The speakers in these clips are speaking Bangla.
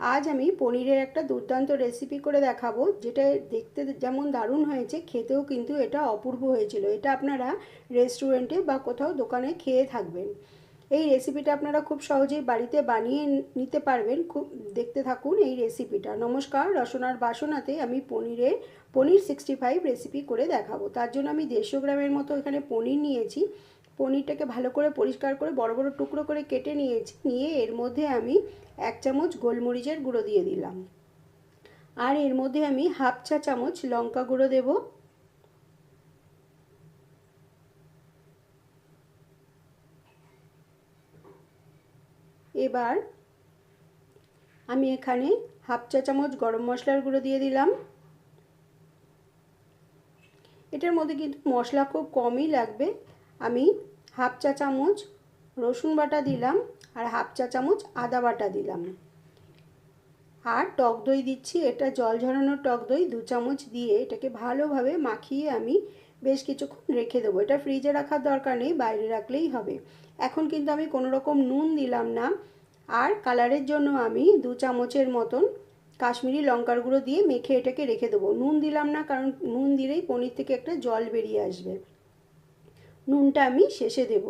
আজ আমি পনিরের একটা দুর্দান্ত রেসিপি করে দেখাবো, যেটা দেখতে যেমন দারুণ হয়েছে, খেতেও কিন্তু এটা অপূর্ব হয়েছিল। এটা আপনারা রেস্টুরেন্টে বা কোথাও দোকানে খেয়ে থাকবেন। এই রেসিপিটা আপনারা খুব সহজেই বাড়িতে বানিয়ে নিতে পারবেন। খুব দেখতে থাকুন এই রেসিপিটা নমস্কার, রসনার বাসনাতে আমি পনিরের পনির সিক্সটি ফাইভ রেসিপি করে দেখাবো। তার জন্য আমি দেড়শো গ্রামের মতো এখানে পনির নিয়েছি। পনিরটাকে ভালো করে পরিষ্কার করে বড় বড় টুকরো করে কেটে নিয়েছি, নিয়ে এর মধ্যে আমি এক চামচ গোলমরিচের গুঁড়ো দিয়ে দিলাম। আর এর মধ্যে আমি হাফ চা চামচ লঙ্কা গুঁড়ো দেব। এবার আমি এখানে হাফ চা চামচ গরম মশলার গুঁড়ো দিয়ে দিলাম। এটার মধ্যে কিন্তু মশলা খুব কমই লাগবে। আমি হাফ চা চামচ রসুন বাটা দিলাম আর হাফ চা চামচ আদা বাটা দিলাম। আর টক দই দিচ্ছি, এটা জল ঝরানোর টক দই, দু চামচ দিয়ে এটাকে ভালোভাবে মাখিয়ে আমি বেশ কিছুক্ষণ রেখে দেবো। এটা ফ্রিজে রাখার দরকার নেই, বাইরে রাখলেই হবে। এখন কিন্তু আমি কোনো রকম নুন দিলাম না। আর কালারের জন্য আমি দু চামচের মতন কাশ্মীরি লঙ্কার গুঁড়ো দিয়ে মেখে এটাকে রেখে দেবো। নুন দিলাম না, কারণ নুন দিলেই পনির থেকে একটা জল বেরিয়ে আসবে। নুনটা আমি শেষে দেব।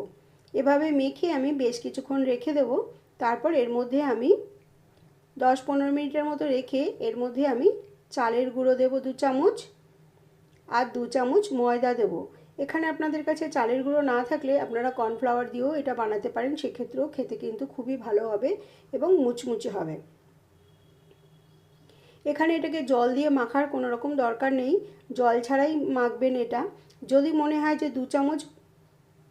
এভাবে মেখে আমি বেশ কিছুক্ষণ রেখে দেব। তারপর এর মধ্যে আমি দশ পনেরো মিনিটের মতো রেখে এর মধ্যে আমি চালের গুঁড়ো দেব দু চামচ আর দু চামচ ময়দা দেব। এখানে আপনাদের কাছে চালের গুঁড়ো না থাকলে আপনারা কর্নফ্লাওয়ার দিয়েও এটা বানাতে পারেন। সেক্ষেত্রেও খেতে কিন্তু খুবই ভালো হবে এবং মুচমুচে হবে। এখানে এটাকে জল দিয়ে মাখার কোনো রকম দরকার নেই। জল ছাড়াই মাখবেন এটা। যদি মনে হয় যে দু চামচ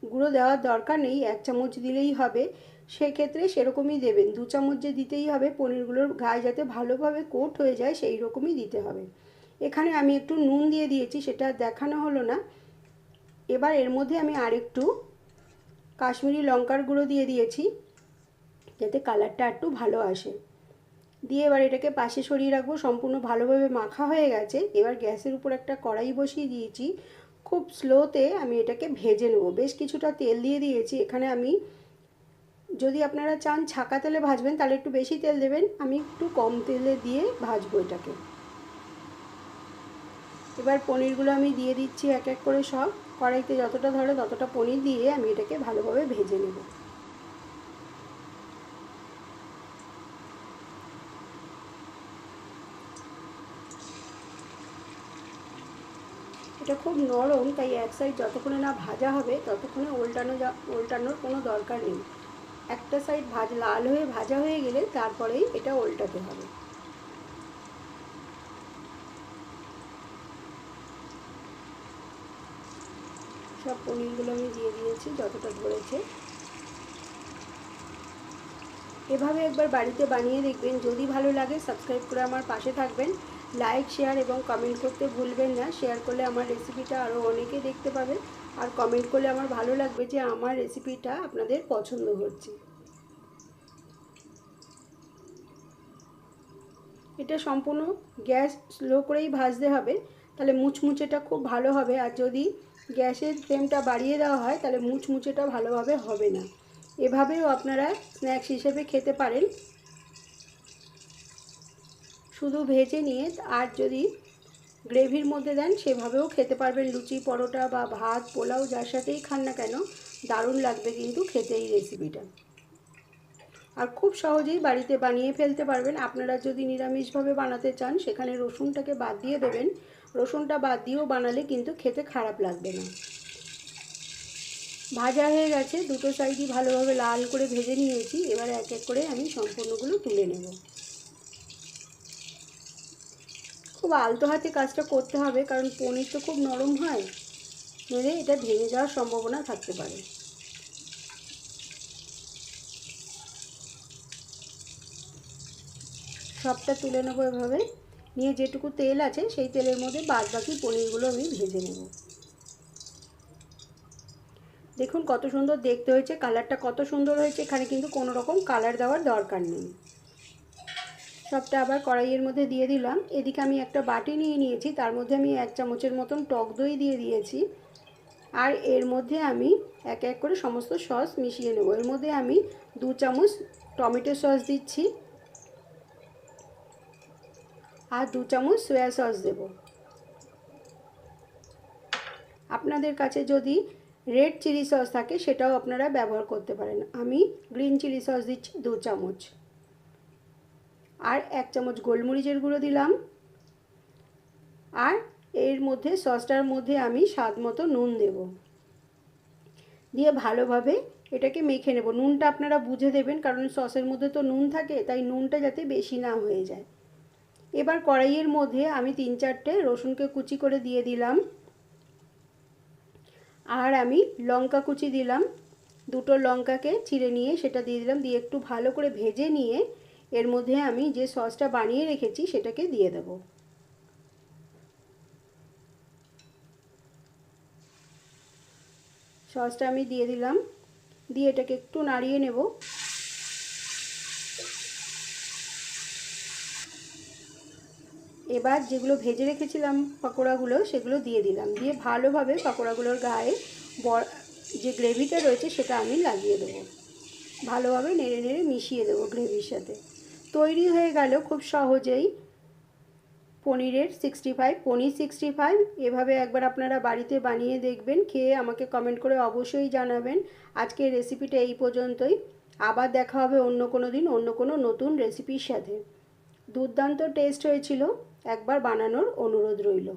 গুঁড়ো দেওয়ার দরকার নেই, এক চামচ দিলেই হবে। সেক্ষেত্রে সেরকমই দেবেন। দু চামচ যে দিতেই হবে, পনিরগুলোর গায়ে যাতে ভালোভাবে কোট হয়ে যায়, সেই রকমই দিতে হবে। এখানে আমি একটু নুন দিয়ে দিয়েছি, সেটা দেখানো হলো না। এবার এর মধ্যে আমি আরেকটু কাশ্মীরি লঙ্কার গুঁড়ো দিয়ে দিয়েছি, যাতে কালারটা একটু ভালো আসে। দিয়ে এবার এটাকে পাশে সরিয়ে রাখব। সম্পূর্ণ ভালোভাবে মাখা হয়ে গেছে। এবার গ্যাসের উপর একটা কড়াই বসিয়ে দিয়েছি। খুব স্লোতে আমি এটাকে ভেজে নেব। বেশ কিছুটা তেল দিয়ে দিয়েছি। এখানে আমি যদি আপনারা চান ছাকা তেলে ভাজবেন, তাহলে একটু বেশি তেল দেবেন। আমি একটু কম তেলে দিয়ে ভাজবো এটাকে। এবার পনিরগুলো আমি দিয়ে দিচ্ছি এক এক করে সব। কড়াইতে যতটা ধরে ততটা পনির দিয়ে আমি এটাকে ভালোভাবে ভেজে নেব। এটা খুব নরম, তাই এক সাইড যতক্ষণে না ভাজা হবে, ততক্ষণে উল্টানো যা উল্টানোর কোনো দরকার নেই। একটা সাইড ভাজ, লাল হয়ে ভাজা হয়ে গেলে তারপরেই এটা উল্টাতে হবে। সব পনিরগুলো আমি দিয়ে দিয়েছি, যতটা ধরেছে। এভাবে একবার বাড়িতে বানিয়ে দেখবেন। যদি ভালো লাগে সাবস্ক্রাইব করে আমার পাশে থাকবেন। লাইক শেয়ার এবং কমেন্ট করতে ভুলবেন না। শেয়ার করলে আমার রেসিপিটা আরও অনেকে দেখতে পাবে। আর কমেন্ট করলে আমার ভালো লাগবে যে আমার রেসিপিটা আপনাদের পছন্দ হচ্ছে। এটা সম্পূর্ণ গ্যাস স্লো করেই ভাজতে হবে। তাহলে মুচমুচেটা খুব ভালো হবে। আর যদি গ্যাসের ফ্লেমটা বাড়িয়ে দেওয়া হয়, তাহলে মুচমুচেটা ভালোভাবে হবে না। এভাবেও আপনারা স্ন্যাক্স হিসেবে খেতে পারেন। শুধু ভেজে নিয়ে আর যদি গ্রেভির মধ্যে দেন, সেভাবেও খেতে পারবেন। লুচি, পরোটা বা ভাত, পোলাও, যার সাথেই খান না কেন, দারুণ লাগবে কিন্তু খেতে এই রেসিপিটা আর খুব সহজেই বাড়িতে বানিয়ে ফেলতে পারবেন। আপনারা যদি নিরামিষভাবে বানাতে চান, সেখানে রসুনটাকে বাদ দিয়ে দেবেন। রসুনটা বাদ দিয়েও বানালে কিন্তু খেতে খারাপ লাগবে না। ভাজা হয়ে গেছে। দুটো সাইডই ভালোভাবে লাল করে ভেজে নিয়েছি। এবার এক এক করে আমি সম্পূর্ণগুলো তুলে নেব। খুব আলতো হাতে কাজটা করতে হবে, কারণ পনির তো খুব নরম হয়। নইলে এটা ভেঙে যাওয়ার সম্ভাবনা থাকতে পারে। সবটা তুলে নেব এভাবে। নিয়ে যেটুকু তেল আছে, সেই তেলের মধ্যে বাদ বাকি পনিরগুলো আমি ভেজে নেব। দেখুন কত সুন্দর দেখতে হয়েছে, কালারটা কত সুন্দর হয়েছে, এখানে কিন্তু কোনো রকম কালার দেওয়ার দরকার নেই। সবটা আবার কড়াইয়ের মধ্যে দিয়ে দিলাম। এদিকে আমি একটা বাটি নিয়ে নিয়েছি, তার মধ্যে আমি এক চামচের মতন টক দই দিয়ে দিয়েছি। আর এর মধ্যে আমি এক এক করে সমস্ত সস মিশিয়ে নেব। এর মধ্যে আমি দু চামচ টমেটো সস দিচ্ছি আর দু চামচ সয়া সস দেব। আপনাদের কাছে যদি রেড চিলি সস থাকে, সেটাও আপনারা ব্যবহার করতে পারেন। আমি গ্রিন চিলি সস দিচ্ছি দু চামচ। আর এক চামচ গোলমরিচের গুঁড়ো দিলাম। আর এর মধ্যে সসটার মধ্যে আমি স্বাদ মতো নুন দেব। দিয়ে ভালোভাবে এটাকে মেখে নেব। নুনটা আপনারা বুঝে দেবেন, কারণ সসের মধ্যে তো নুন থাকে, তাই নুনটা যাতে বেশি না হয়ে যায়। এবার কড়াইয়ের মধ্যে আমি তিন চারটে রসুনকে কুচি করে দিয়ে দিলাম। আর আমি লঙ্কা কুচি দিলাম। দুটো লঙ্কাকে চিড়ে নিয়ে সেটা দিয়ে দিলাম। দিয়ে একটু ভালো করে ভেজে নিয়ে এর মধ্যে আমি যে সসটা বানিয়ে রেখেছি সেটাকে দিয়ে দেবো। সসটা আমি দিয়ে দিলাম। দিয়ে এটাকে একটু নাড়িয়ে নেব। এবার যেগুলো ভেজে রেখেছিলাম পকোড়াগুলো সেগুলো দিয়ে দিলাম। দিয়ে ভালোভাবে পকোড়াগুলোর গায়ে যে গ্রেভিটা রয়েছে সেটা আমি লাগিয়ে দেবো। ভালোভাবে নেড়ে নেড়ে মিশিয়ে দেবো গ্রেভির সাথে। তৈরি হয়ে গেল খুব সহজেই। পনিরের সিক্সটি ফাইভ পনির সিক্সটি ফাইভ এভাবে একবার আপনারা বাড়িতে বানিয়ে দেখবেন, খেয়ে আমাকে কমেন্ট করে অবশ্যই জানাবেন। আজকে রেসিপিটা এই পর্যন্তই। আবার দেখা হবে অন্য কোনো দিন, অন্য কোনো নতুন রেসিপির সাথে। দুর্দান্ত টেস্ট হয়েছিল। একবার বানানোর অনুরোধ রইল।